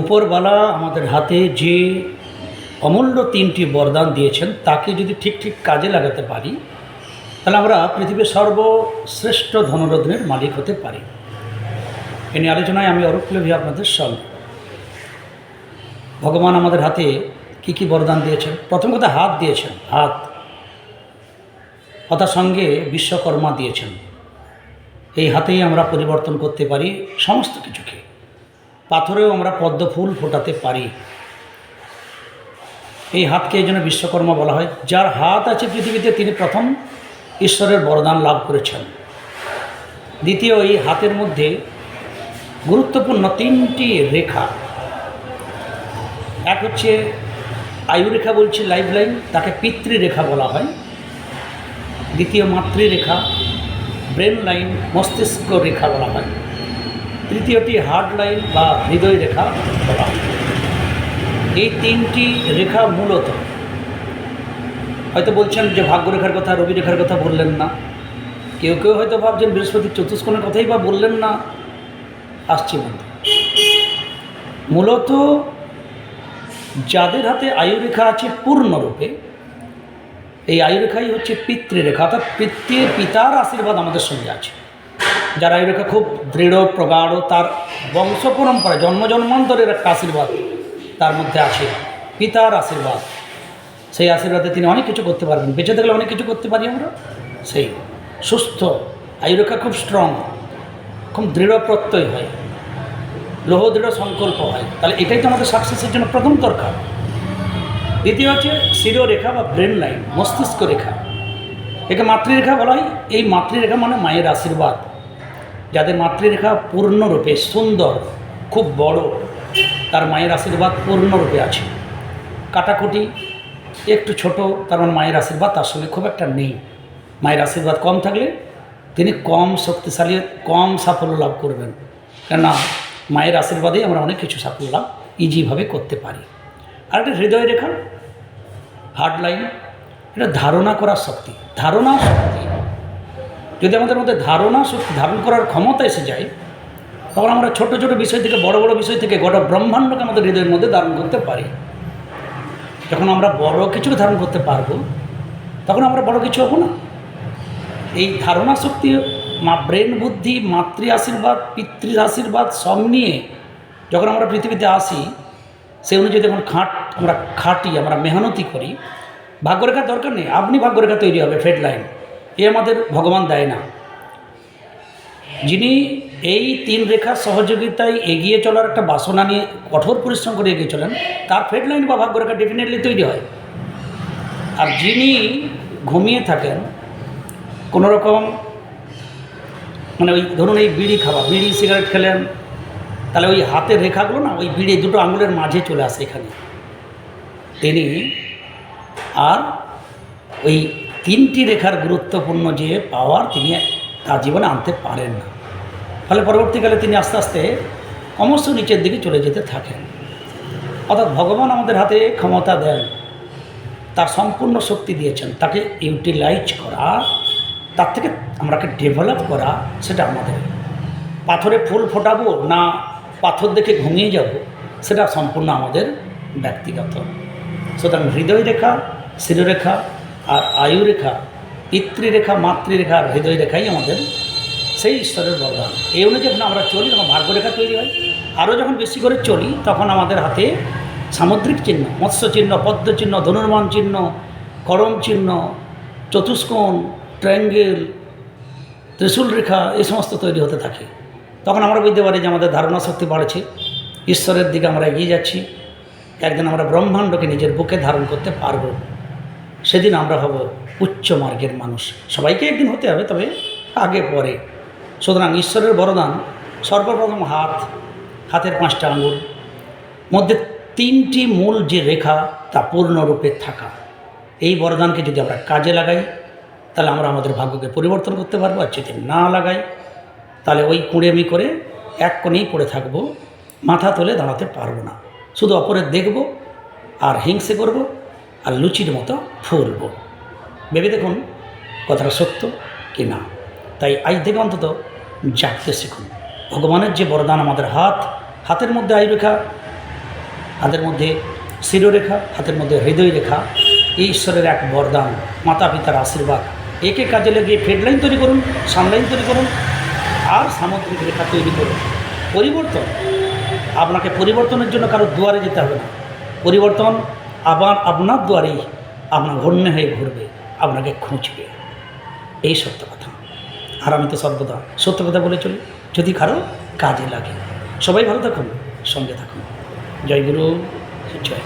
উপরওয়ালা আমাদের হাতে যে অমূল্য তিনটি বরদান দিয়েছেন, তাকে যদি ঠিক ঠিক কাজে লাগাতে পারি, তাহলে আমরা পৃথিবীর সর্বশ্রেষ্ঠ ধনরত্নের মালিক হতে পারি। এ নিয়ে আলোচনায় আমি অরূপলভী আপনাদের সঙ্গে ভগবান আমাদের হাতে কি কি বরদান দিয়েছেন? প্রথম কথা হাত দিয়েছেন, হাত। কথার সঙ্গে বিশ্বকর্মা দিয়েছেন। এই হাতেই আমরা পরিবর্তন করতে পারি সমস্ত কিছুকে। পাথরেও আমরা পদ্ম ফুল ফোটাতে পারি। এই হাতকে এই জন্য বিশ্বকর্মা বলা হয়। যার হাত আছে পৃথিবীতে, তিনি প্রথম ঈশ্বরের বরদান লাভ করেছেন। দ্বিতীয়, এই হাতের মধ্যে গুরুত্বপূর্ণ তিনটি রেখা। এক হচ্ছে আয়ুরেখা বলছি লাইফ লাইন তাকে পিতৃরেখা বলা হয়। দ্বিতীয় মাতৃরেখা, ব্রেন লাইন, মস্তিষ্ক রেখা বলা হয়। তৃতীয়টি হার্ড লাইন বা হৃদয় রেখা বলা এই তিনটি রেখা মূলত, হয়তো বলছেন যে ভাগ্যরেখার কথা রবি রেখার কথা বললেন না। কেউ কেউ হয়তো ভাবছেন বৃহস্পতির চতুষ্কোণের কথাই বা বললেন না। আসছে বন্ধু। মূলত যাদের হাতে আয়ুরেখা আছে পূর্ণরূপে, এই আয়ুরেখাই হচ্ছে পিতৃরেখা, অর্থাৎ পিতৃ পিতার আশীর্বাদ আমাদের সঙ্গে আছে। যার আয়ুরেখা খুব দৃঢ়, প্রগাঢ়, তার বংশ পরম্পরা জন্ম জন্মান্তরের একটা আশীর্বাদ তার মধ্যে আছে। পিতার আশীর্বাদ। সেই আশীর্বাদে তিনি অনেক কিছু করতে পারবেন। বেঁচে থাকলে অনেক কিছু করতে পারি আমরা? সেই। সুস্থ। আয়ুরেখা খুব স্ট্রং খুব দৃঢ় প্রত্যয় হয়। লৌহ দৃঢ় সংকল্প হয়। তাহলে এটাই তো আমাদের সাকসেসের জন্য প্রথম দরকার। দ্বিতীয় হচ্ছে শিরোরেখা বা ব্রেন লাইন মস্তিষ্ক রেখা। একে মাতৃরেখা বলা হয়। এই মাতৃরেখা মানে মায়ের আশীর্বাদ। যাদের মাতৃরেখা পূর্ণরূপে সুন্দর, খুব বড়, তার মায়ের আশীর্বাদ পূর্ণরূপে আছে। কাটাকুটি, একটু ছোট, তার মানে মায়ের আশীর্বাদ তার সঙ্গে খুব একটা নেই। মায়ের আশীর্বাদ কম থাকলে তিনি কম শক্তিশালী, কম সাফল্য লাভ করবেন। কেননা মায়ের আশীর্বাদেই আমরা অনেক কিছু সাফল্য লাভ ইজিভাবে করতে পারি। আর একটা হৃদয় রেখা হার্ড লাইন এটা ধারণা করার শক্তি। ধারণা শক্তি যদি আমাদের মধ্যে ধারণা শক্তি ধারণ করার ক্ষমতা এসে যায় তখন আমরা ছোট ছোট বিষয় থেকে, বড় বড় বিষয় থেকে গোটা ব্রহ্মাণ্ডকে আমাদের হৃদয়ের মধ্যে ধারণ করতে পারি। যখন আমরা বড় কিছুকে ধারণ করতে পারব, তখন আমরা বড় কিছু হব না। এই ধারণা শক্তি, মা ব্রেন বুদ্ধি, মাতৃ আশীর্বাদ, পিতৃ আশীর্বাদ সব নিয়ে যখন আমরা পৃথিবীতে আসি সেই অনুযায়ী যখন খাট, আমরা খাটি, আমরা মেহনতি করি। ভাগ্যরেখার দরকার নেই। আপনি ভাগ্যরেখা তৈরি হবে ফেড লাইন এ আমাদের ভগবান দেয় না। যিনি এই তিন রেখার সহযোগিতায় এগিয়ে চলার একটা বাসনা নিয়ে কঠোর পরিশ্রম করে এগিয়ে চলেন, তার ফেড লাইন বা ভাগ্যরেখা ডেফিনেটলি তৈরি হয়। আর যিনি ঘুমিয়ে থাকেন কোনো রকম মানে ওই ধরুন এই বিড়ি খাওয়া, বিড়ি সিগারেট খেলেন, তাহলে ওই হাতের রেখাগুলো না, ওই বিড়ি দুটো আঙুলের মাঝে চলে আসে এখানে। তিনি আর ওই তিনটি রেখার গুরুত্বপূর্ণ যে পাওয়ার তিনি তার জীবনে আনতে পারেন না। ফলে পরবর্তীকালে তিনি আস্তে আস্তে ক্রমশ নিচের দিকে চলে যেতে থাকেন। অর্থাৎ ভগবান আমাদের হাতে ক্ষমতা দেন, তার সম্পূর্ণ শক্তি দিয়েছেন, তাকে ইউটিলাইজ করা, তার থেকে আমরাকে ডেভেলপ করা, সেটা আমাদের। পাথরে ফুল ফোটাবো না পাথর দেখে ঘুমিয়ে যাব, সেটা সম্পূর্ণ আমাদের ব্যক্তিগত। সুতরাং হৃদয় রেখা শিরোরেখা আয়ুরেখা পিতৃরেখা মাতৃরেখা আর হৃদয় রেখাই আমাদের সেই ঈশ্বরের বরদান এই অনুযায়ী যখন আমরা চলি, তখন ভাগ্যরেখা তৈরি হয়। আরও যখন বেশি করে চলি, তখন আমাদের হাতে সামুদ্রিক চিহ্ন, মৎস্য চিহ্ন, পদ্ম চিহ্ন, ধনুর্মান চিহ্ন, করম চিহ্ন, চতুষ্কোণ, ট্রায়াঙ্গেল, ত্রিশূল রেখা এই সমস্ত তৈরি হতে থাকে। তখন আমরা বুঝতে পারি যে আমাদের ধারণা শক্তি বাড়ছে। ঈশ্বরের দিকে আমরা এগিয়ে যাচ্ছি। একদিন আমরা ব্রহ্মাণ্ডকে নিজের বুকে ধারণ করতে পারব। সেদিন আমরা হব উচ্চ মার্গের মানুষ। সবাইকে একদিন হতে হবে, তবে আগে পরে। সুতরাং ঈশ্বরের বরদান, সর্বপ্রথম হাত, হাতের পাঁচটা আঙুল, মধ্যে তিনটি মূল যে রেখা, তা পূর্ণরূপে থাকা। এই বরদানকে যদি আমরা কাজে লাগাই, তাহলে আমরা আমাদের ভাগ্যকে পরিবর্তন করতে পারব, আর যদি না লাগাই, তাহলে ওই কুঁড়েমি করে এক কোণেই পড়ে থাকব, মাথা তুলে দাঁড়াতে পারব না। শুধু অপরের দেখব আর হিংসে করব আর লুচির মতো ফুলব ভেবে দেখুন কথাটা সত্য কি না। তাই আজ থেকে অন্তত জাগতে শিখুন। ভগবানের যে বরদান আমাদের হাত, হাতের মধ্যে আয়ুরেখা, হাতের মধ্যে শিরোরেখা, হাতের মধ্যে হৃদয় রেখা এই ঈশ্বরের এক বরদান মাতা পিতার আশীর্বাদ। একে কাজে লাগিয়ে ফেড লাইন তৈরি করুন সানলাইন তৈরি করুন, আর সামুদ্রিক রেখা তৈরি করুন। পরিবর্তন, আপনাকে পরিবর্তনের জন্য কারও দুয়ারে যেতে হবে না। পরিবর্তন আবার আপনার দ্বারেই আপনার গণ্য হয়ে ঘুরবে, আপনাকে খুঁজবে। এই সত্য কথা। আর আমি তো সর্বদা সত্য কথা বলে চলি, যদি কারও কাজে লাগে। সবাই ভালো থাকুন, সঙ্গে থাকুন। জয় গুরু, জয়